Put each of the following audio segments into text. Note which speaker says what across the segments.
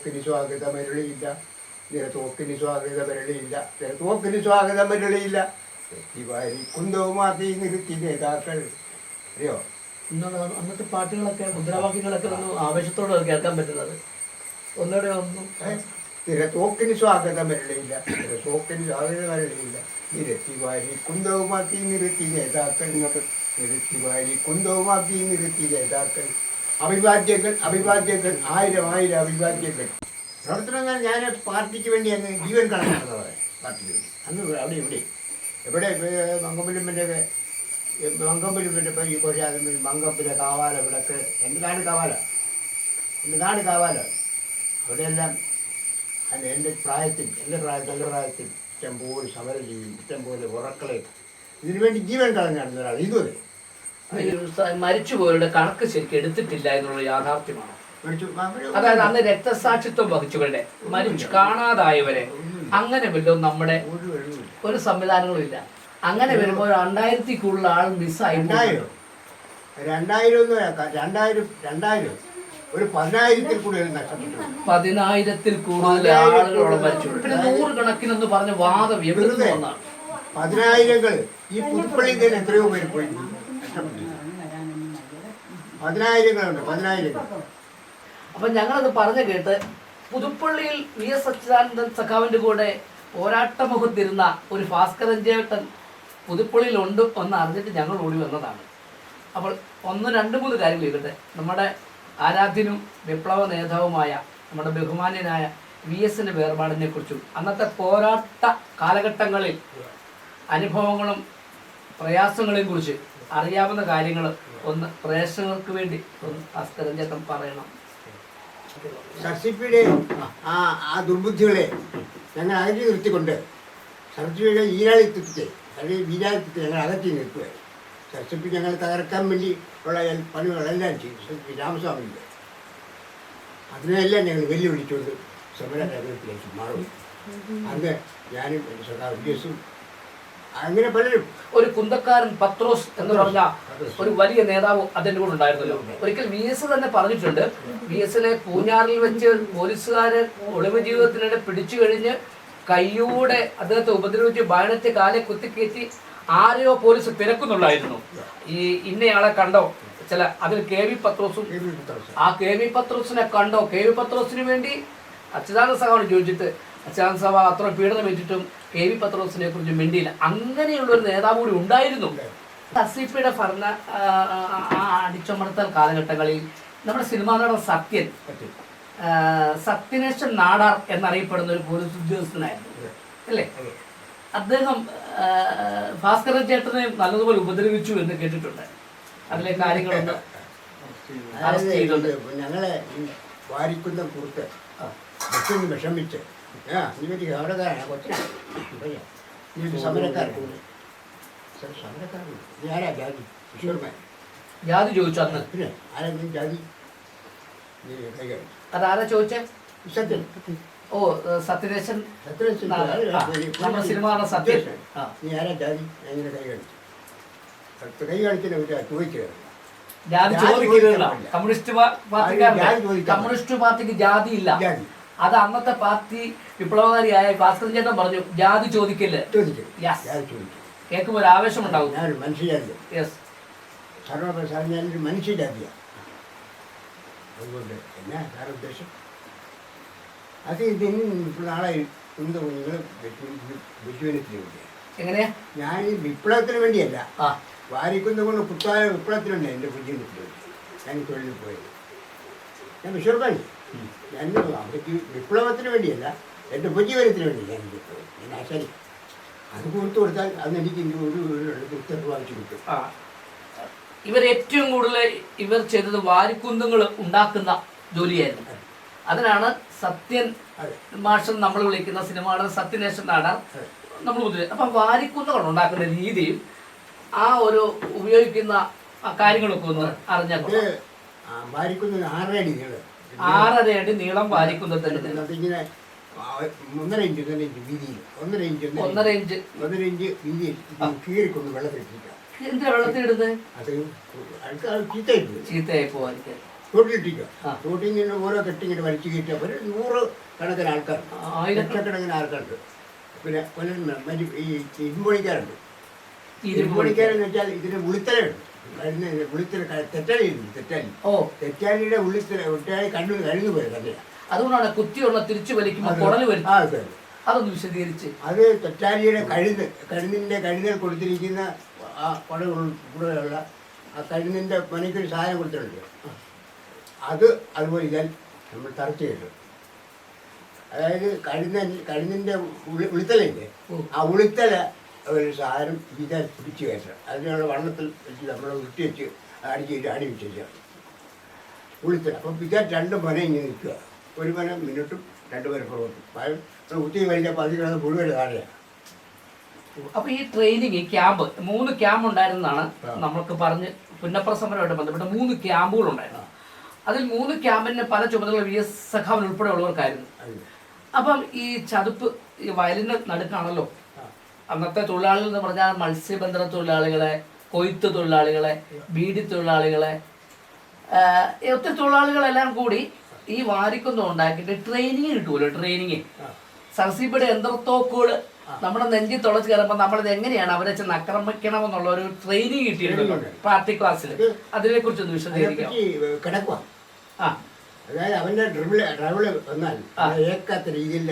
Speaker 1: നിരത്തോക്കിന് സ്വാഗതമരുളിയില്ല നിരത്തോക്കിന് സ്വാഗതമരുളിയില്ല നിരത്തോക്കിന് സ്വാഗതമരുളിയില്ല വെട്ടിവാരി കുന്തവുമാക്കി നിർത്തി നേതാക്കൾ. അറിയോ?
Speaker 2: അന്നത്തെ പാട്ടുകളൊക്കെ മുദ്രാവാക്യങ്ങളൊക്കെ ഒന്ന് ആവേശത്തോടെ കേൾക്കാൻ പറ്റുന്നത്. ഒന്നുകൂടെ ഒന്നും.
Speaker 1: നിരത്തോക്കിന് സ്വാഗതം വരണില്ല നിരത്തി വാരി കുന്തവുമാക്കി നിർത്തി നേതാക്കൾ നിരത്തി വാരി കുന്തവുമാക്കി നിർത്തി നേതാക്കൾ. അഭിവാദ്യങ്ങൾ അഭിവാദ്യങ്ങൾ ആയിരം ആയിരം അഭിവാദ്യങ്ങൾ പ്രവർത്തനങ്ങൾ ഞാൻ പാർട്ടിക്ക് വേണ്ടി അങ്ങ് ജീവൻ കളഞ്ഞതാണ് പാർട്ടിക്ക് വേണ്ടി. അന്ന് അവിടെ ഇവിടെ. എവിടെ മങ്കമ്പലിന്റെ ഇപ്പോൾ ഈ കൊഴാകുന്ന മങ്കപ്പിലെ കാവാല വിളക്ക്. എന്റെ നാട് കാവാല. എന്റെ നാട് കാവാല. അവിടെയെല്ലാം എന്റെ പ്രായത്തിൽ എന്റെ പ്രായത്തിൽ എന്റെ പ്രായത്തിൽ ഇഷ്ടംപോലെ സമരം ചെയ്യും ഇഷ്ടംപോലെ ഉറക്കളെ. ഇതിനുവേണ്ടി ജീവൻ കളഞ്ഞാണ് ഒരാൾ ഇതുവരെ
Speaker 2: മരിച്ചുപോയവരുടെ കണക്ക് ശരിക്കും എടുത്തിട്ടില്ല എന്നുള്ള യാഥാർത്ഥ്യമാണ്. അതായത് അന്ന് രക്തസാക്ഷിത്വം വഹിച്ചവരുടെ മരിച്ചു കാണാതായവരെ. അങ്ങനെ വല്ലതും നമ്മുടെ
Speaker 1: ഒരു
Speaker 2: സംവിധാനങ്ങളും ഇല്ല. അങ്ങനെ വരുമ്പോൾ രണ്ടായിരത്തി കൂടുതൽ ആൾ മിസ്സായി
Speaker 1: രണ്ടായിരം. രണ്ടായിരം. രണ്ടായിരം ഒരു പതിനായിരത്തിൽ കൂടുതൽ നഷ്ടപ്പെട്ടു.
Speaker 2: പതിനായിരത്തിൽ കൂടുതൽ ആളുകളോട് മരിച്ചു. പിന്നെ നൂറുകണക്കിനെന്ന് പറഞ്ഞ വാദം
Speaker 1: പതിനായിരങ്ങൾ ഈ പുതുപ്പള്ളി എത്രയോ പേര് പോയി. പതിനായിരങ്ങളുണ്ട് പതിനായിരം.
Speaker 2: അപ്പൊ ഞങ്ങളത് പറഞ്ഞു കേട്ട് പുതുപ്പള്ളിയിൽ വി എസ് സച്ചിദാനന്ദൻ സഖാവിന്റെ കൂടെ പോരാട്ടമുഖത്തിരുന്ന ഒരു ഭാസ്കരൻ ചേട്ടൻ പുതുപ്പള്ളിയിൽ ഉണ്ട് എന്ന് അറിഞ്ഞിട്ട് ഞങ്ങൾ ഓടി വന്നതാണ്. അപ്പോൾ ഒന്ന് രണ്ട് മൂന്ന് കാര്യങ്ങൾ ഇരിക്കട്ടെ നമ്മുടെ ആരാധ്യനും വിപ്ലവ നേതാവുമായ നമ്മുടെ ബഹുമാന്യനായ വി എസിന്റെ വേർപാടിനെ കുറിച്ചും അന്നത്തെ പോരാട്ട കാലഘട്ടങ്ങളിൽ അനുഭവങ്ങളും പ്രയാസങ്ങളെയും കുറിച്ച് അറിയാവുന്ന കാര്യങ്ങൾ ഒന്ന് പ്രേക്ഷകർക്ക് വേണ്ടി ഒന്ന് ഭാസ്കരൻ ചേട്ടൻ പറയണം.
Speaker 1: ശശിപ്പിയുടെ ആ ആ ദുർബുദ്ധികളെ ഞങ്ങൾ അകറ്റി നിർത്തിക്കൊണ്ട് ശശിപ്പിയുടെ ഈരാളിത്വത്തെ അല്ലെങ്കിൽ വീരാളിത്വത്തെ ഞങ്ങൾ അകറ്റി നിർത്തുക. ശശിപ്പി ഞങ്ങൾ തകർക്കാൻ വേണ്ടി ഉള്ള പണികളെല്ലാം ചെയ്തു. ശശിപ്പി രാമസ്വാമിയുടെ. അതിനെല്ലാം ഞങ്ങൾ വെല്ലുവിളിച്ചുകൊണ്ട് സമര രംഗത്തിലേക്ക് മാറും. അന്ന് ഞാനും എന്റെ ഉദ്ദേശവും അങ്ങനെ പലരും.
Speaker 2: ഒരു കുന്തക്കാരൻ പത്രോസ് എന്ന് പറഞ്ഞ ഒരു വലിയ നേതാവ് അതിന്റെ കൂടെ ഉണ്ടായിരുന്നല്ലോ ഒരിക്കൽ വി എസ് തന്നെ പറഞ്ഞിട്ടുണ്ട്. വി എസിനെ പൂഞ്ഞാറിൽ വെച്ച് പോലീസുകാരൻ ഒളിവ് ജീവിതത്തിനിടെ പിടിച്ചു കഴിഞ്ഞ് കയ്യൂടെ അദ്ദേഹത്തെ ഉപദ്രവിച്ച് ബാനറ്റ് കാലെ കുത്തിക്കയറ്റി ആരെയോ പോലീസ് തിരക്കുന്നുണ്ടായിരുന്നു ഈ ഇന്നയാളെ കണ്ടോ? ചില അതിൽ കെ വി പത്രോസും
Speaker 1: കെ വി പുത്രസ്.
Speaker 2: ആ കെ വി പത്രോസിനെ കണ്ടോ? കെ വി പത്രോസിന് വേണ്ടി അച്യുതാനന്ദ സഹോദരൻ ചോദിച്ചിട്ട് അച്യുതാനന്ദ സഭ അത്ര പീഡനം ഏറ്റിട്ടും കെ വി പത്രോസിനെ കുറിച്ച് മിണ്ടിയില്ല. അങ്ങനെയുള്ള ഒരു നേതാവ് കൂടി ഉണ്ടായിരുന്നു. അസിപ്പിയുടെ ഭരണ അടിച്ചമർത്തൽ കാലഘട്ടങ്ങളിൽ നമ്മുടെ സിനിമാ നടൻ സത്യൻ സത്യനേശൻ നാടാർ എന്നറിയപ്പെടുന്ന ഒരു പോലീസ് ഉദ്യോഗസ്ഥനായിരുന്നു. അല്ലേ? അദ്ദേഹം ഭാസ്കരൻ ചേട്ടനെ നല്ലതുപോലെ ഉപദ്രവിച്ചു എന്ന് കേട്ടിട്ടുണ്ട്. അതിലെ കാര്യങ്ങളൊന്നും
Speaker 1: ഞങ്ങളെ വാരിക്കുന്ന കുറിച്ച് വിഷമിച്ച് പറ്റി സമരക്കാരനാണ് കൊച്ചിനാണ് പയ്യ. നീ ഒരു സമരക്കാരൻ സർ, സമരക്കാരൻ നീ ആരാ ജാതി? കിഷോർമാൻ
Speaker 2: ജാതി ചോദിച്ചു അന്ന്?
Speaker 1: പിന്നെ ആരാ നീ ജാതി കൈകാര്യം.
Speaker 2: അതാരാ ചോദിച്ചേ?
Speaker 1: സത്യം
Speaker 2: ഓ സത്യദേശൻ സത്യദേശൻ നമ്മുടെ സിനിമ സത്യൻ.
Speaker 1: നീ ആരാ ജാതി? എങ്ങനെ ഇങ്ങനെ കൈ കാണിച്ചു സത്യം കൈ കാണിച്ചിട്ട് ഒരു ചോദിക്കുക
Speaker 2: ജാതി ചോദിക്കുന്നില്ല. കമ്മ്യൂണിസ്റ്റ് പാർട്ടിക്കാരുടെ കമ്മ്യൂണിസ്റ്റ് പാർട്ടിക്ക് ജാതി ഇല്ല.
Speaker 1: ജാതി.
Speaker 2: അത് അന്നത്തെ പാർട്ടി വിപ്ലവകാരിയായ ഭാസ്കരൻ ചേട്ടൻ പറഞ്ഞു ജാതി
Speaker 1: ചോദിക്കില്ല
Speaker 2: കേൾക്കുമ്പോൾ ഒരു ആവേശം ഉണ്ടാവും
Speaker 1: ഞാനൊരു മനുഷ്യജാതി
Speaker 2: യെസ്
Speaker 1: സർവപ്രസാദം ഞാനൊരു മനുഷ്യജാതിയാണ് അതുകൊണ്ട് എന്നാ സാർ ഉദ്ദേശം? അത് ഇതിന് നാളെ കുന്ത നിങ്ങൾ വേണ്ടിയാണ്
Speaker 2: എങ്ങനെയാ?
Speaker 1: ഞാൻ വിപ്ലവത്തിന് വേണ്ടിയല്ല.
Speaker 2: ആ.
Speaker 1: വാരിക്കുന്ന കൊണ്ട് കുത്തായ വിപ്ലവത്തിനുണ്ട് എന്റെ ബുദ്ധിമുട്ടിന് വേണ്ടി ഞാൻ തൊഴിലിൽ പോയത്. ഞാൻ വിശ്വർക്കാണ് ഞാൻ അവർക്ക് വിപ്ലവത്തിന് വേണ്ടിയല്ല എന്റെ ഉപജീവനത്തിന് വേണ്ടിയല്ല പോയത് ഞാൻ ആശാരി അത് കൊടുത്തു കൊടുത്താൽ അന്ന് എനിക്ക് ഒരു ഉത്തരവ് വാങ്ങിച്ചു കിട്ടും
Speaker 2: ഇവർ ഏറ്റവും കൂടുതൽ ഇവർ ചെയ്തത് വാരിക്കുന്തങ്ങൾ ഉണ്ടാക്കുന്ന ജോലിയായിരുന്നു. അതിനാണ് സത്യൻ മാഷൻ നമ്മൾ വിളിക്കുന്ന സിനിമയുടെ സത്യനേഷൻ
Speaker 1: ആണ്
Speaker 2: നമ്മൾ ഉദ്ദേശിച്ചത് അപ്പം വാരിക്കുന്നുകൾ ഉണ്ടാക്കുന്ന രീതിയും ആ ഒരു ഉപയോഗിക്കുന്ന കാര്യങ്ങളൊക്കെ ഒന്ന് അറിഞ്ഞാൽ
Speaker 1: ആ വാരിക്കുന്ന നീളം.
Speaker 2: ആറര അടി നീളം
Speaker 1: ആ, ഒന്നര ഇഞ്ച് ഒന്നര ഇഞ്ച് വീതിയിൽ. ഒന്നര ഇഞ്ച്
Speaker 2: ഒന്നര ഇഞ്ച്
Speaker 1: ഒന്നര ഇഞ്ച് വീതിയിൽ. കീറിക്കൊണ്ട് വെള്ളത്തിൽ ഇട്ടിരിക്കുക
Speaker 2: എന്തിനാ
Speaker 1: അത് അഴുക്ക് ചീത്തയായി
Speaker 2: പോവാതിരിക്കാൻ.
Speaker 1: തൊട്ടിൽ നിന്ന് ഓരോ കെട്ടിങ്ങനെ വലിച്ചു കയറ്റിയ ഒരു നൂറ് കണക്കിന് ആൾക്കാർ ആയിരക്കണക്കിന് ആൾക്കാരുണ്ട്. പിന്നെ മറ്റു ഈ ഇരുമ്പൊണിക്കാരുണ്ട്
Speaker 2: ഇരുമ്പ്
Speaker 1: വെച്ചാൽ ഇതിന് ഉളിത്തലുണ്ട്
Speaker 2: ഓ.
Speaker 1: തെറ്റാലിയുടെ ഉള്ളിത്തല തെറ്റാലി കണ്ണു കഴിഞ്ഞു പോയത് തന്നെയാണ്
Speaker 2: അതുകൊണ്ടാണ് കുത്തിയുള്ള തിരിച്ചു വലിക്കുമ്പോൾ കുടൽ വരും അതൊന്ന് വിശദീകരിച്ച്.
Speaker 1: അത് തെറ്റാലിയുടെ കഴുന്ന് കഴുന്നിന്റെ കഴുന്നിൽ കൊടുത്തിരിക്കുന്ന ആ കുട കൂടെയുള്ള ആ കഴുന്നിന്റെ മനയ്ക്കൊരു സാധനം കൊടുത്തിട്ടുണ്ട്. അത് അതുപോലെ ഞാൻ നമ്മൾ തറച്ച് കിട്ടും. അതായത് കഴുന്ന കഴുന്നിന്റെ ഉളി ഉളിത്തലില്ലേ ആ ഉളിത്തല ഒരു സാധനം ഇതാൽ പിടിച്ച് കയറ്റണം അതിനുള്ള വണ്ണത്തിൽ വെച്ച് നമ്മൾ വൃത്തി വെച്ച് അടിച്ച് ആടി വെച്ചാൽ ഉളിത്തല അപ്പം ഇതാ രണ്ട് മന ഇങ്ങനെ നിൽക്കുക. ഒരു മന മുന്നോട്ടും രണ്ട് മന പുറകോട്ടും പഴം കുത്തി കഴിഞ്ഞപ്പോൾ അതിൽ കിടന്ന് മുഴുവൻ താഴെയാണ്
Speaker 2: അപ്പൊ ഈ ട്രെയിനിങ് ഈ ക്യാമ്പ് മൂന്ന് ക്യാമ്പ് ഉണ്ടായിരുന്നാണ്
Speaker 1: ആ.
Speaker 2: നമ്മൾക്ക് പറഞ്ഞ് പുന്നപ്ര സമരമായിട്ട് ബന്ധപ്പെട്ട മൂന്ന് ക്യാമ്പുകൾ ഉണ്ടായിരുന്നു അതിൽ മൂന്ന് ക്യാമ്പിന് പല ചുമതലകൾ വി എസ് സഖാവിന് ഉൾപ്പെടെ ഉള്ളവർക്കായിരുന്നു അപ്പം ഈ ചതുപ്പ് ഈ വയലിന്റെ നടുക്കാണല്ലോ. അന്നത്തെ തൊഴിലാളികൾ എന്ന് പറഞ്ഞാൽ മത്സ്യബന്ധന തൊഴിലാളികളെ കൊയ്ത്ത് തൊഴിലാളികളെ ബീഡി തൊഴിലാളികളെ ഒത്തിരി തൊഴിലാളികളെല്ലാം കൂടി ഈ വാരിക്കൊന്നും ഉണ്ടാക്കിയിട്ട് ട്രെയിനിങ് കിട്ടുമല്ലോ ട്രെയിനിങ്. സർസിബിയുടെ യന്ത്രത്തോക്കുകൾ നമ്മുടെ നെഞ്ചി തുളച്ച് കയറുമ്പോൾ നമ്മളിത് എങ്ങനെയാണ് അവരെ ചെന്ന് ആക്രമിക്കണം എന്നുള്ള ഒരു ട്രെയിനിങ്
Speaker 1: കിട്ടിയിട്ടുണ്ട്
Speaker 2: പാർട്ടി ക്ലാസ്സിൽ അതിനെ കുറിച്ചൊന്ന് വിശദീകരിക്കാം.
Speaker 1: കിടക്കുക
Speaker 2: ആ.
Speaker 1: അതായത് അവന്റെ ഡ്രിബിൾ ഡ്രബിൾ വന്നാൽ ഏക്കാത്ത രീതിയിൽ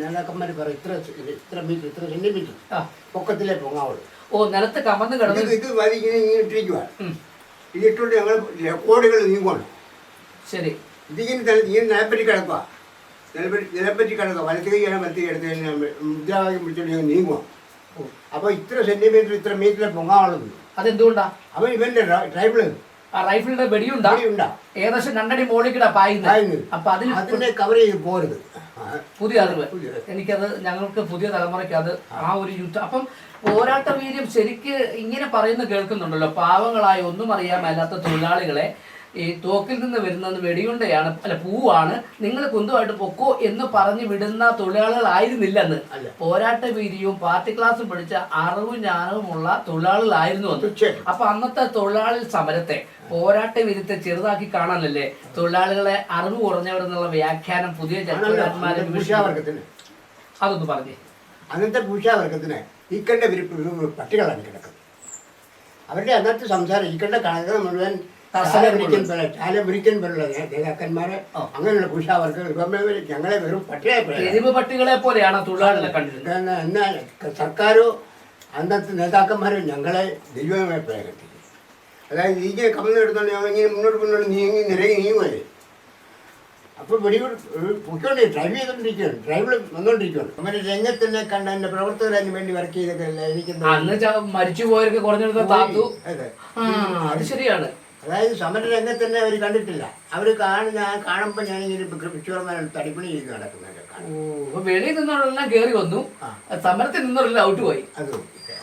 Speaker 1: നേതാക്കന്മാർ പറയും ഇത്ര ഇത്ര മീറ്റർ ഇത്ര സെന്റിമീറ്റർ പൊക്കത്തിലേ പൊങ്ങാവുള്ളൂ.
Speaker 2: ഓ നിലത്ത് കമന്ന് കിടന്നു
Speaker 1: ഇത് ഇത്
Speaker 2: ഇട്ടിരിക്കുവാണ്.
Speaker 1: ഇതിട്ടുകൊണ്ട് ഞങ്ങൾ കോടികൾ നീങ്ങുവാണ്.
Speaker 2: ശരി.
Speaker 1: ഇതിങ്ങനെ തന്നെ ഇങ്ങനെ നിലപ്പറ്റി കിടക്കുക നിലപ്പറ്റി നിലപ്പറ്റി കിടക്കുക വലത്ത് കൈയാണ് വലത്ത് കിടത്തി കഴിഞ്ഞാൽ മുദ്രാവാക്യം പിടിച്ചോണ്ട് ഞങ്ങൾ നീങ്ങുക അപ്പോൾ ഇത്ര സെന്റിമീറ്റർ ഇത്ര മീറ്ററിലെ പൊങ്ങാവുള്ളൂ.
Speaker 2: അതെന്തുകൊണ്ടാണ്
Speaker 1: അവൻ ഇവന്റെ ട്രൈബിൾ
Speaker 2: ആ റൈഫിളിന്റെ വെടിയുണ്ടാ? ഏകദേശം രണ്ടടി മോളിൽ പായുന്നത്. അപ്പൊ അതിൽ
Speaker 1: അതിനെ കവർ ചെയ്ത് പോരുത്.
Speaker 2: പുതിയ അറിവ്
Speaker 1: പുതിയ അറിവ്.
Speaker 2: എനിക്കത് ഞങ്ങൾക്ക് പുതിയ തലമുറയ്ക്ക് അത് ആ ഒരു യുദ്ധം അപ്പം പോരാട്ട വീര്യം ശരിക്ക് ഇങ്ങനെ പറയുന്ന കേൾക്കുന്നുണ്ടല്ലോ. പാവങ്ങളായ ഒന്നും അറിയാൻ മേലാത്ത തൊഴിലാളികളെ ഈ തോക്കിൽ നിന്ന് വരുന്നത് വെടിയുണ്ടയാണ് അല്ല പൂവാണ്. നിങ്ങൾ കുന്തമായിട്ട് പൊക്കോ എന്ന് പറഞ്ഞു വിടുന്ന തൊഴിലാളികളായിരുന്നില്ല അന്ന്
Speaker 1: അല്ല.
Speaker 2: പോരാട്ട വീതിയും പാർട്ടി ക്ലാസ്സും പഠിച്ച അറിവും ജ്ഞാനവുമുള്ള തൊഴിലാളികളായിരുന്നു അന്ന് അപ്പൊ അന്നത്തെ തൊഴിലാളി സമരത്തെ പോരാട്ട വിരുദ്ധത്തെ ചെറുതാക്കി കാണാനല്ലേ തൊഴിലാളികളെ അറിവ് കുറഞ്ഞവരെന്നുള്ള വ്യാഖ്യാനം പുതിയ അതൊന്ന് പറഞ്ഞേ.
Speaker 1: അന്നത്തെ ഭൂഷാവർഗത്തിന് ഈ കണ്ട പട്ടികളാണ് കിടക്കുന്നത്. അവരുടെ അന്നത്തെ സംസാരം ഈ കണ്ട കണക്ക് മുഴുവൻ നേതാക്കന്മാരെ
Speaker 2: ആ.
Speaker 1: അങ്ങനെയുള്ള ഗവൺമെന്റ് ഞങ്ങളെ വെറും പട്ടികളെ പോലെയാണ്.
Speaker 2: എരിവ് പട്ടികളെ പോലെയാണ് തൊഴിലാളികളെ കണ്ടിരുന്നത്.
Speaker 1: എന്നാൽ സർക്കാരോ അന്നത്തെ നേതാക്കന്മാരും ഞങ്ങളെ ദൈവമായി പ്രകടിപ്പിക്കും. അതായത് ഈ കമന്ന് എടുത്തോണ്ട് മുന്നോട്ട് മുന്നോട്ട് നീങ്ങി നിരങ്ങി നീങ്ങുമല്ലേ അപ്പോൾ വെടി പൊയ്ക്കൊണ്ട് ഡ്രൈവ് ചെയ്തുകൊണ്ടിരിക്കുകയാണ് ഡ്രൈവിൽ വന്നുകൊണ്ടിരിക്കുകയാണ് നമ്മുടെ രംഗത്തിനെ കണ്ട എന്റെ പ്രവർത്തകരതിന് വേണ്ടി വർക്ക് ചെയ്തൊക്കെ എനിക്ക്
Speaker 2: അന്ന് പോയവർക്ക് കുറഞ്ഞെടുത്ത താത്തു.
Speaker 1: അത്
Speaker 2: ശരിയാണ്.
Speaker 1: അതായത് സമരരംഗത്ത് തന്നെ അവർ കണ്ടിട്ടില്ല. അവർ കാണുന്ന കാണുമ്പോൾ ഞാൻ ഇങ്ങനെ കൃഷിവർമാരുടെ തടിപ്പണി ചെയ്ത് കാണും.
Speaker 2: അപ്പൊ വെളിയിൽ നിന്നുള്ളെല്ലാം കയറി വന്നു. സമരത്തിൽ നിന്നുള്ളെല്ലാം ഔട്ട് പോയി.
Speaker 1: അത്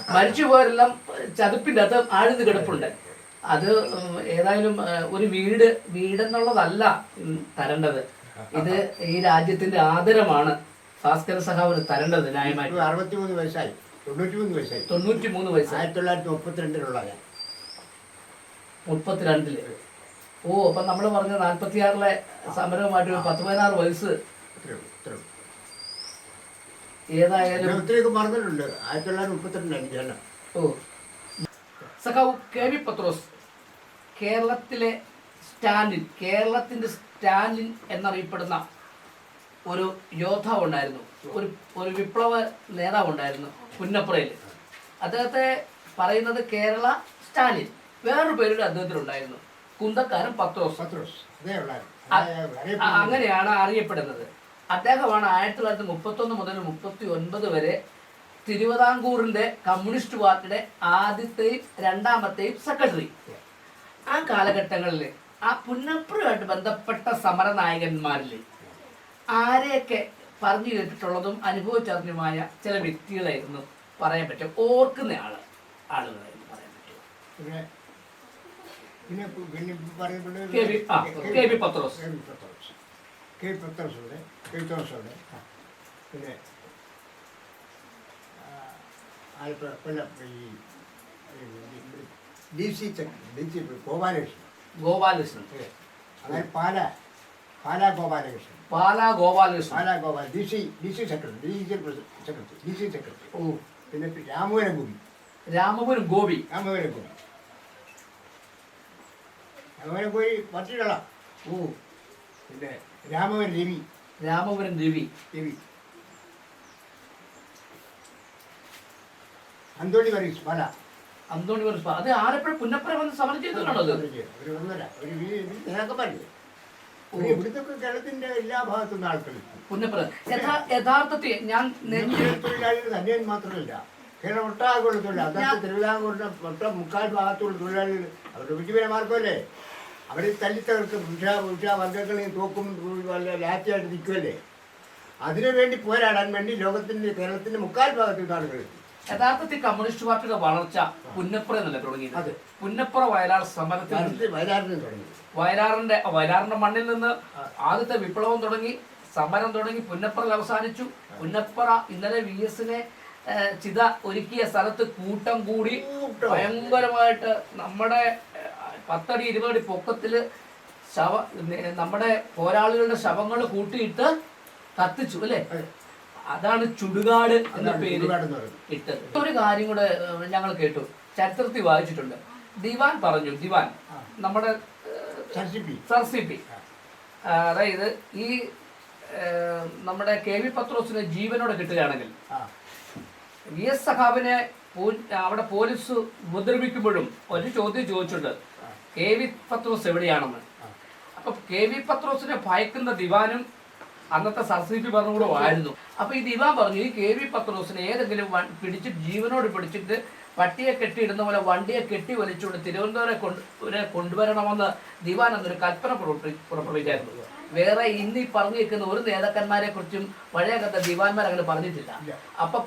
Speaker 2: മരിച്ചുപോയവരെല്ലാം ചതുപ്പിന്റെ അത് ആഴ്ന്ന് കിടപ്പുണ്ട്. അത് ഏതായാലും ഒരു വീട് വീടെന്നുള്ളതല്ല തരേണ്ടത്. ഇത് ഈ രാജ്യത്തിന്റെ ആദരമാണ് ഭാസ്കര സഹാവിന് തരേണ്ടത് ന്യായമായിട്ട്.
Speaker 1: അറുപത്തിമൂന്ന് വയസ്സായി. തൊണ്ണൂറ്റിമൂന്ന് വയസ്സായി.
Speaker 2: തൊണ്ണൂറ്റി മൂന്ന് വയസ്സ്
Speaker 1: ആയിരത്തി തൊള്ളായിരത്തി മുപ്പത്തിരണ്ടിലുള്ള ഞാൻ
Speaker 2: മുപ്പത്തിരണ്ടിൽ. ഓ അപ്പൊ നമ്മൾ പറഞ്ഞ നാല്പത്തിയാറിലെ സമരവുമായിട്ട് ഒരു പത്ത് പതിനാറ് വയസ്സ്. ഏതായാലും
Speaker 1: ഒത്തിരിയൊക്കെ ആയിരത്തി തൊള്ളായിരത്തി
Speaker 2: ഓ. സഖാവ് കെ വി പത്രോസ് കേരളത്തിലെ സ്റ്റാലിൻ കേരളത്തിന്റെ സ്റ്റാലിൻ എന്നറിയപ്പെടുന്ന ഒരു യോദ്ധാവ് ഉണ്ടായിരുന്നു. ഒരു ഒരു വിപ്ലവ നേതാവ് ഉണ്ടായിരുന്നു പുന്നപ്രയിൽ. അദ്ദേഹത്തെ പറയുന്നത് കേരള സ്റ്റാലിൻ. വേറൊരു പേരുടെ അദ്ദേഹത്തിനുണ്ടായിരുന്നു കുന്തക്കാരൻ പത്രോസ്.
Speaker 1: പത്രോസ്. അതേ ഉള്ളായിരുന്നു.
Speaker 2: ആ, അങ്ങനെയാണ് അറിയപ്പെടുന്നത്. അദ്ദേഹമാണ് ആയിരത്തി തൊള്ളായിരത്തി മുപ്പത്തൊന്ന് മുതൽ മുപ്പത്തി ഒൻപത് വരെ തിരുവിതാംകൂറിന്റെ കമ്മ്യൂണിസ്റ്റ് പാർട്ടിയുടെ ആദ്യത്തെയും രണ്ടാമത്തെയും സെക്രട്ടറി. ആ കാലഘട്ടങ്ങളിൽ ആ പുന്നപ്പുറമായിട്ട് ബന്ധപ്പെട്ട സമര നായകന്മാരിൽ ആരെയൊക്കെ പറഞ്ഞു കേട്ടിട്ടുള്ളതും അനുഭവിച്ചറിഞ്ഞുമായ ചില വ്യക്തികളായിരുന്നു പറയാൻ പറ്റും. ഓർക്കുന്ന ആൾ ആളുകളായിരുന്നു പറയാൻ പറ്റും.
Speaker 1: പിന്നെ പിന്നെ പിന്നെ പറയപ്പെട്ടത്
Speaker 2: കെ വി ആ K V Pathros.
Speaker 1: K V Pathros. K V പത്രോസുണ്ട് K V തോമസുണ്ട് പിന്നെ ആലപ്പുഴ കൊല്ലം ഈ D C D C Gopalakrishnan.
Speaker 2: Gopalakrishnan.
Speaker 1: അതായത് Pala Pala Gopalakrishnan.
Speaker 2: Pala Gopalakrishnan.
Speaker 1: Pala Gopala D C D C secretary D C secretary D C secretary.
Speaker 2: ഓ.
Speaker 1: പിന്നെ രാമപുരം ഗോപി.
Speaker 2: രാമപുരം ഗോപി.
Speaker 1: രാമപുരം ഗുരി രാമപുരം പോയി പട്ടികള
Speaker 2: ഓ
Speaker 1: പിന്നെ രാമപുരം രവി
Speaker 2: രാമപുരം രവി
Speaker 1: രവി അന്തോണി വർഗീസ് പല
Speaker 2: അന്തോണി വർഷ അത് ആലപ്പുഴ പുന്നപ്പുറം വന്ന് സമരം ചെയ്തിട്ടാണോ അത്?
Speaker 1: ഒരു ഒന്നര ഒരു നേതാക്കന്മാരില്ലേ ഒരു ഇവിടുത്തെ കേരളത്തിന്റെ എല്ലാ ഭാഗത്തുനിന്ന് ആൾക്കാർ
Speaker 2: പുന്നപ്പുറം യഥാ യഥാർത്ഥത്തിൽ ഞാൻ
Speaker 1: തൊഴിലാളികൾ തന്നെ മാത്രമല്ല. കേരളം ഒട്ടാകെയുള്ള തൊഴിലാളി അതായത് തിരുവിതാംകൂറിന്റെ മൊത്തം മുക്കാൽ ഭാഗത്തുള്ള തൊഴിലാളികൾ അവരുടെ വിജയപര മാർഗമല്ലേ അവർ തല്ലിത്തകർക്ക് പുരുഷ പുരുഷ വർഗങ്ങളെയും തോക്കും വല്ല നിൽക്കുമല്ലേ അതിനു വേണ്ടി പോരാടാൻ വേണ്ടി ലോകത്തിന്റെ കേരളത്തിന്റെ മുക്കാൽ ഭാഗത്തുള്ള ആളുകൾ
Speaker 2: യഥാർത്ഥത്തിൽ കമ്മ്യൂണിസ്റ്റ് പാർട്ടിയുടെ വളർച്ച പുന്നപ്പുറ എന്നല്ല തുടങ്ങിയത്?
Speaker 1: അതെ.
Speaker 2: പുന്നപ്പുറ വയലാർ സമരത്തിൽ നിന്ന്.
Speaker 1: ഭാരതത്തിൽ വയനാട്ടിൽ തുടങ്ങി.
Speaker 2: വയലാറിന്റെ വയലാറിന്റെ മണ്ണിൽ നിന്ന് ആദ്യത്തെ വിപ്ലവം തുടങ്ങി സമരം തുടങ്ങി പുന്നപ്പുറയിൽ അവസാനിച്ചു. പുന്നപ്പുറ ഇന്നലെ വി എസിനെ ചിത ഒരുക്കിയ സ്ഥലത്ത് കൂട്ടം കൂടി. ഭയങ്കരമായിട്ട് നമ്മുടെ പത്തടി ഇരുപതടി പൊക്കത്തിൽ ശവ നമ്മുടെ പോരാളികളുടെ ശവങ്ങൾ കൂട്ടിയിട്ട് കത്തിച്ചു അല്ലേ? അതാണ് ചുടുകാട് എന്ന പേര് ഇട്ടത്. ഒരു കാര്യം കൂടെ ഞങ്ങൾ കേട്ടു. ചരിത്രത്തിൽ വായിച്ചിട്ടുണ്ട്. ദിവാൻ പറഞ്ഞു ദിവാൻ. നമ്മുടെ സർ സി പി. അതായത് ഈ നമ്മുടെ കെ വി പത്രോസിന് ജീവനോടെ കിട്ടുകയാണെങ്കിൽ വി എസ് സഹാബിനെ അവിടെ പോലീസ് ഉപദ്രവിക്കുമ്പോഴും ഒരു ചോദ്യം ചോദിച്ചിട്ടുണ്ട്. കെ വി പത്രോസ് എവിടെയാണെന്ന്. അപ്പൊ കെ വി പത്രോസിനെ ഭയക്കുന്ന ദിവാനും അന്നത്തെ സർ സി പി ഭരണകൂടം ആയിരുന്നു. അപ്പൊ ഈ ദിവാൻ പറഞ്ഞു ഈ കെ വി പത്രോസിനെ ഏതെങ്കിലും പിടിച്ച് ജീവനോട് പിടിച്ചിട്ട് പട്ടിയെ കെട്ടിയിടുന്ന പോലെ വണ്ടിയെ കെട്ടി വലിച്ചുകൊണ്ട് തിരുവനന്തപുരം കൊണ്ട് കൊണ്ടുവരണമെന്ന് ദിവാൻ എന്നൊരു കൽപ്പന പുറപ്പെടുവി- പുറപ്പെടുവിച്ചായിരുന്നു. വേറെ ഇന്ന് ഈ പറഞ്ഞു നിൽക്കുന്ന ഒരു നേതാക്കന്മാരെ കുറിച്ചും പഴയ കഥ ദീവാന്മാർ അങ്ങനെ പറഞ്ഞിട്ടില്ല. അപ്പൊ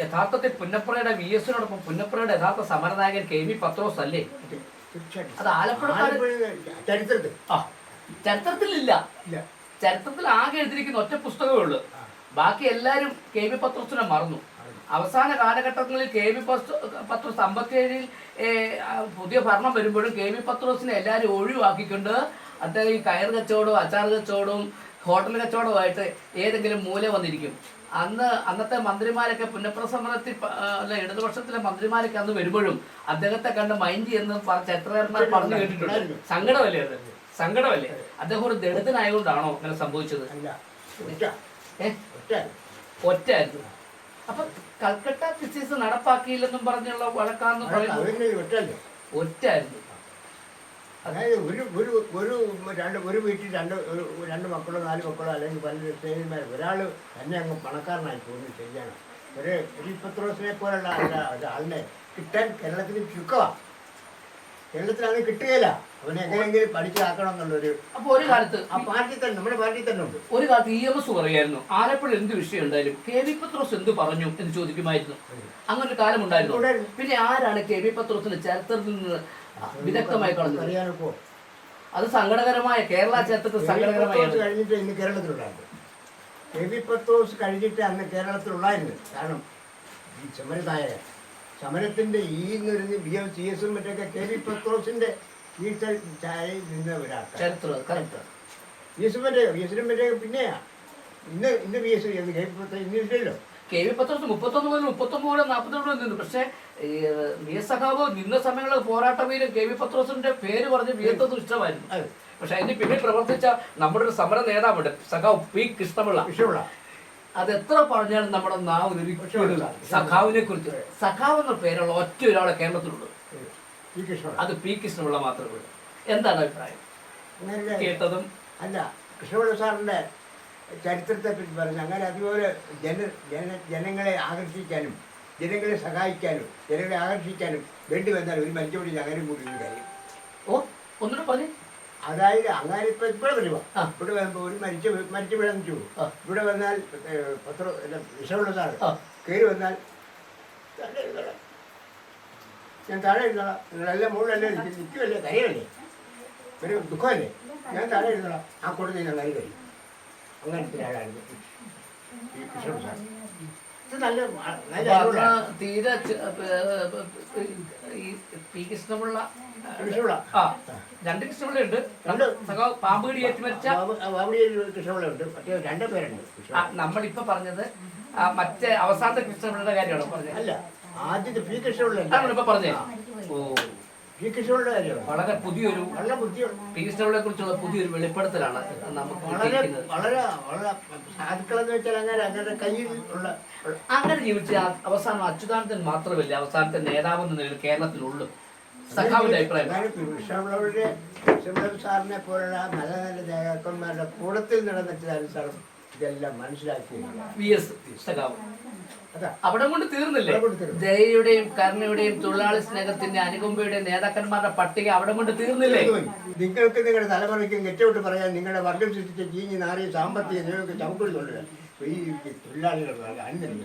Speaker 2: യഥാർത്ഥത്തിൽ പുന്നപ്പുറയുടെ വി എസിനോടൊപ്പം പുന്നപ്പുറയുടെ യഥാർത്ഥ സമരനായകൻ കെ. വി. പത്രോസ് അല്ലേ? അത്
Speaker 1: ആലപ്പുഴ
Speaker 2: ചരിത്രത്തിലില്ല. ചരിത്രത്തിൽ ആകെ എഴുതിയിരിക്കുന്ന ഒറ്റ പുസ്തകമേ ഉള്ളൂ. ബാക്കി എല്ലാവരും കെ. വി. പത്രോസിനെ മറന്നു. അവസാന കാലഘട്ടങ്ങളിൽ കെ. വി. പത്രോസ് അമ്പത്തിയേഴിൽ പുതിയ ഭരണം വരുമ്പോഴും കെ. വി. പത്രോസിനെ എല്ലാവരും ഒഴിവാക്കിക്കൊണ്ട് അദ്ദേഹം ഈ കയർ കച്ചവടവും അച്ചാർ കച്ചവടവും ഹോട്ടൽ കച്ചവടവുമായിട്ട് ഏതെങ്കിലും മൂല വന്നിരിക്കും. അന്ന് അന്നത്തെ മന്ത്രിമാരൊക്കെ പുന്നപ്ര സമരത്തിൽ അല്ല ഇടതുപക്ഷത്തിലെ മന്ത്രിമാരൊക്കെ അന്ന് വരുമ്പോഴും അദ്ദേഹത്തെ കണ്ട് മൈൻഡ് എന്ന് ചരിത്രകാരന്മാർ പറഞ്ഞു കേട്ടിട്ടുണ്ട്. സങ്കടമല്ലേ അത്? സങ്കടമല്ലേ? അദ്ദേഹം ഒരു ദളിതനായതുകൊണ്ടാണോ അങ്ങനെ സംഭവിച്ചത്?
Speaker 1: അല്ല ഒറ്റ.
Speaker 2: ഏ?
Speaker 1: ഒറ്റ
Speaker 2: ഒറ്റയായിരുന്നു. അപ്പൊ കൽക്കട്ട ഫിസിക്സ് നടപ്പാക്കിയില്ലെന്നും പറഞ്ഞുള്ള വഴക്കാന്ന് പറയുന്നത് ഒറ്റായിരുന്നു
Speaker 1: അതായത് ഒരു ഒരു ഒരു രണ്ട് ഒരു വീട്ടിൽ രണ്ട് ഒരു രണ്ട് മക്കളോ നാല് മക്കളോ അല്ലെങ്കിൽ പല സ്നേഹിതന്മാർ ഒരാൾ തന്നെ അങ്ങ് പണക്കാരനായി പോകുന്നത് ശരിയാണ്. ഒരു ഒരു പത്രോസിനെ പോലുള്ള ആളിനെ കിട്ടാൻ കേരളത്തിന് ചുരുക്കമാണ് കേരളത്തിലാണ് കിട്ടുകയില്ല. അവനെ എങ്ങനെയെങ്കിലും പഠിച്ചാക്കണം എന്നുള്ളൊരു
Speaker 2: അപ്പൊ ഒരു കാലത്ത്
Speaker 1: ആ പാർട്ടി തന്നെ നമ്മുടെ പാർട്ടി തന്നെ ഉണ്ട്.
Speaker 2: ഒരു കാലത്ത് ഇ എം എസ് പറയായിരുന്നു. ആലപ്പുഴ എന്ത് വിഷയം ഉണ്ടായാലും കെ വി പത്രോസ് എന്ത് പറഞ്ഞു എന്ന് ചോദിക്കുമായിരുന്നു. അങ്ങനെ ഒരു കാലം ഉണ്ടായിരുന്നു. പിന്നെ ആരാണ് കെ വി പത്രോസിന്റെ ചരിത്രത്തിൽ നിന്ന് വിദഗ്ധമായി കളഞ്ഞത്
Speaker 1: അറിയാനിപ്പോ.
Speaker 2: അത് സങ്കടകരമായ കേരള ചരിത്രത്തിൽ സങ്കടകരമായ
Speaker 1: കഴിഞ്ഞിട്ട് ഇന്ന് കേരളത്തിലുണ്ടായിരുന്നു. കെ വി പത്രോസ് കഴിഞ്ഞിട്ട് അന്ന് കേരളത്തിലുണ്ടായിരുന്നു കാരണം സമരനായകൻ സമരത്തിന്റെ ഈ ബി എം സി എസും മറ്റൊക്കെ കെ വി പത്രോസിന്റെ ഈ ചായ നിന്നവരാണ്. ബി എസും മറ്റേ ബി എസിനും മറ്റേ പിന്നെയാ. ഇന്ന് ഇന്ന് B S K V Pathros ഇന്ന് ഇല്ലല്ലോ
Speaker 2: കെ വി പത്രോസ് മുപ്പത്തൊന്ന് മുതൽ മുപ്പത്തൊമ്പത് മുതൽ നാൽപ്പത്തിരണ്ട് വരെ നിന്നു. പക്ഷേ ബി എസ് സഖാവ് നിന്ന സമയങ്ങളിൽ പോരാട്ട കെ വി പത്രോസിന്റെ പേര് പറഞ്ഞ് വിയർത്തത് ഇഷ്ടമായിരുന്നു. പക്ഷെ അതിന് പിന്നിൽ പ്രവർത്തിച്ച നമ്മുടെ ഒരു സമര നേതാവുണ്ട്. സഖാവ് പി. കൃഷ്ണപിള്ള.
Speaker 1: വിഷയമുള്ള
Speaker 2: അത് എത്ര പറഞ്ഞാലും നമ്മുടെ നാവ് ഒരിക്കലും സഖാവിനെ കുറിച്ച് സഖാവ് എന്ന പേരുള്ള ഒറ്റ ഒരാളെ കേരളത്തിലുള്ളൂ
Speaker 1: ഈ
Speaker 2: അത് പി കൃഷ്ണപിള്ള മാത്രമേ ഉള്ളൂ. എന്താണ് അഭിപ്രായം? കേട്ടതും?
Speaker 1: അല്ല കൃഷ്ണപിള്ള സാറിന്റെ ചരിത്രത്തെ പറ്റി പറഞ്ഞു അങ്ങനെ അതുപോലെ ജന ജന ജനങ്ങളെ ആകർഷിക്കാനും ജനങ്ങളെ സഹായിക്കാനും ജനങ്ങളെ ആകർഷിക്കാനും വേണ്ടി വന്നാൽ ഒരു മനുഷ്യപടി അങ്ങനെ കൂടി കാര്യം.
Speaker 2: ഓ ഒന്നുകൂടെ പറഞ്ഞു.
Speaker 1: അതായത് അങ്ങനെ ഇപ്പൊ ഇവിടെ വരുമോ
Speaker 2: ആ.
Speaker 1: ഇവിടെ വരുമ്പോ ഒരു മരിച്ച മരിച്ചു
Speaker 2: ആ.
Speaker 1: ഇവിടെ വന്നാൽ പത്ര അല്ല, വിഷമുള്ള സാറ്
Speaker 2: ആ.
Speaker 1: കയറി വന്നാൽ. ഞാൻ താഴെ ഇരുന്നോളാം നിങ്ങളെല്ലാം മുകളിലല്ലേ നിൽക്കുമല്ലേ കരയല്ലേ? ഒരു ദുഃഖമല്ലേ? ഞാൻ താഴെ ഇരുന്നോളാം ആ കൂട്ടത്തിൽ ഞാൻ കരി കഴിയും അങ്ങനത്തെ ആളായിരുന്നു സാർ
Speaker 2: തീരെ ഈ പി കൃഷ്ണമുള്ള
Speaker 1: കൃഷ്ണപിള്ള.
Speaker 2: ആ രണ്ട് കൃഷ്ണപിള്ള ഉണ്ട്
Speaker 1: രണ്ട്.
Speaker 2: സഖാവ് പാമ്പ് കടി ഏറ്റു മരിച്ച
Speaker 1: അവിടെ കൃഷ്ണപിള്ളുണ്ട് മറ്റേ രണ്ട് പേരുണ്ട്
Speaker 2: ആ, നമ്മളിപ്പോ പറഞ്ഞത് മറ്റേ അവസാനത്തെ കൃഷ്ണപിള്ളയുടെ കാര്യമാണോ പറഞ്ഞത്?
Speaker 1: അല്ല ആദ്യത്തെ പി കൃഷ്ണപിള്ള
Speaker 2: നമ്മളിപ്പോ പറഞ്ഞേ ഓ.
Speaker 1: പി കൃഷ്ണപിള്ള കാര്യമാണ്.
Speaker 2: വളരെ പുതിയൊരു
Speaker 1: നല്ല ബുദ്ധി
Speaker 2: പി കൃഷ്ണപിള്ളയെ കുറിച്ചുള്ള പുതിയൊരു വെളിപ്പെടുത്തലാണ് നമുക്ക്
Speaker 1: വളരെ വളരെ വളരെ സാധുക്കളെന്ന് വെച്ചാൽ അങ്ങനെ അങ്ങനെ കയ്യിൽ ഉള്ള
Speaker 2: അങ്ങനെ ജീവിച്ച അവസാനം അച്യുതാനന്ദൻ മാത്രമല്ല അവസാനത്തെ നേതാവ് എന്ന നിലയിൽ കേരളത്തിലുള്ളൂ? സഖാവിന്റെ അഭിപ്രായം.
Speaker 1: ഞാൻ കൃഷ്ണപിള്ളയുടെ കൃഷ്ണപിള്ള സാറിനെ പോലുള്ള നല്ല നല്ല നേതാക്കന്മാരുടെ കൂടത്തിൽ നടന്നിട്ടാണ് സാർ ഇതെല്ലാം മനസ്സിലാക്കിയത്
Speaker 2: അവിടെ കൊണ്ട് തീർന്നില്ലേ? ദയയുടെയും കരുണയുടെയും തൊഴിലാളി സ്നേഹത്തിന്റെ അനുകമ്പയുടെയും നേതാക്കന്മാരുടെ പട്ടിക അവിടെ കൊണ്ട് തീർന്നില്ലേ?
Speaker 1: നിങ്ങൾക്ക് നിങ്ങളുടെ തലമുറയ്ക്ക് ഏറ്റവും പറയാൻ നിങ്ങളുടെ വർഗം സൃഷ്ടിച്ച ചീഞ്ഞ് നാറിയ സാമ്പത്തിക നിങ്ങൾക്ക് ചവിട്ടിൽ കൊള്ളുക ഈ തൊഴിലാളികൾ അന്നില്ല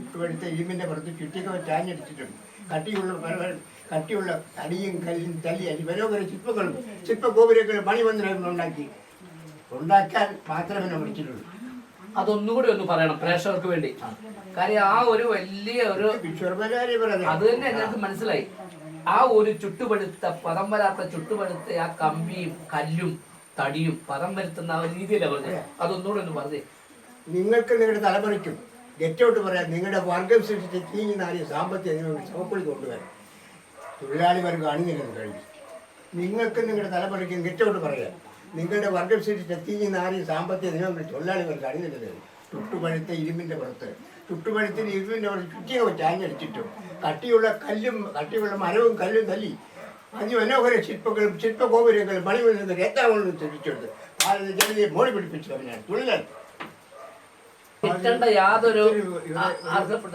Speaker 1: ഇപ്പോഴത്തെ ഇരുമ്പിന്റെ പുറത്ത് ചുറ്റിക ചാഞ്ഞടിച്ചിട്ടുണ്ട് കട്ടിയുള്ള പല- കട്ടിയുള്ള തടിയും കല്ലും തല്ലി അരി മനോഹര ശില്പങ്ങളും ശില്പഗോപുരങ്ങളും മണിമന്ദിരങ്ങളും ഉണ്ടാക്കി. ഉണ്ടാക്കാൻ മാത്രമേ വിളിച്ചിട്ടുള്ളൂ.
Speaker 2: അതൊന്നുകൂടി ഒന്ന് പറയണം പ്രേക്ഷകർക്ക് വേണ്ടി. കാര്യം ആ ഒരു വലിയ ഒരു
Speaker 1: പറയാം
Speaker 2: അത് തന്നെ ഞങ്ങൾക്ക് മനസ്സിലായി. ആ ഒരു ചുട്ടുപഴുത്ത പദം വരാത്ത ചുട്ടുപഴുത്ത ആ കമ്പിയും കല്ലും തടിയും പദം വരുത്തുന്ന ആ ഒരു രീതിയല്ലേ പറഞ്ഞത്? അതൊന്നുകൂടി ഒന്ന് പറഞ്ഞേ.
Speaker 1: നിങ്ങൾക്ക് നിങ്ങളുടെ തലമുറയ്ക്കും ഗെറ്റൗട്ട് പറയാൻ നിങ്ങളുടെ വർഗം സൃഷ്ടിച്ച് തീങ്ങി നാല് സാമ്പത്തിക സമപ്പുളി കൊണ്ടുവരാൻ. തൊഴിലാളി വർഗം അണിനിരുന്ന് കഴിഞ്ഞു. നിങ്ങൾക്ക് നിങ്ങളുടെ തലമുറയ്ക്കും കിറ്റോട്ട് പറയാം. നിങ്ങളുടെ വർഗം സൃഷ്ടിച്ച തീഞ്ഞ് നാരിയ സാമ്പത്തിക നിയമം തൊഴിലാളി വർഗം അണിനിരുന്നത് ചുട്ടുപഴുത്ത ഇരുമ്പിന്റെ പുറത്ത്. ചുട്ടുപഴുത്തിന് ഇരുമ്പിന്റെ പുറത്ത് ചുറ്റിയെ ചാഞ്ഞടിച്ചിട്ടും കട്ടിയുള്ള കല്ലും കട്ടിയുള്ള മരവും കല്ലും തല്ലി. അഞ്ഞു മനോഹര ശില്പങ്ങളും ശില്പഗോപുരങ്ങളും മണിമൂലം രത്നങ്ങളും തിരിച്ചെടുത്ത് ഭാരത ജനതയെ മോടി പിടിപ്പിച്ചു അവനാണ് തൊഴിലാളി
Speaker 2: യാതൊരു അർഹപ്പെട്ട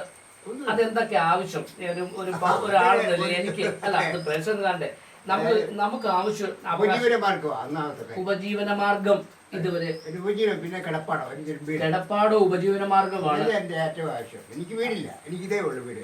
Speaker 2: അതെന്തൊക്കെ ആവശ്യം? ഒരു ഒരു ഒരാളെന്നല്ല എനിക്ക് അല്ല അത് പ്രേക്ഷകരുടെ നമുക്ക് നമുക്ക് ആവശ്യം ഉപജീവന മാർഗം ഇതുവരെ.
Speaker 1: ഉപജീവനം പിന്നെ കിടപ്പാടോ?
Speaker 2: കിടപ്പാടോ ഉപജീവന മാർഗമാണ്.
Speaker 1: എന്റെ ഏറ്റവും ആവശ്യം. എനിക്ക് വീടില്ല. എനിക്ക് ഇതേ ഉള്ളൂ വീട്.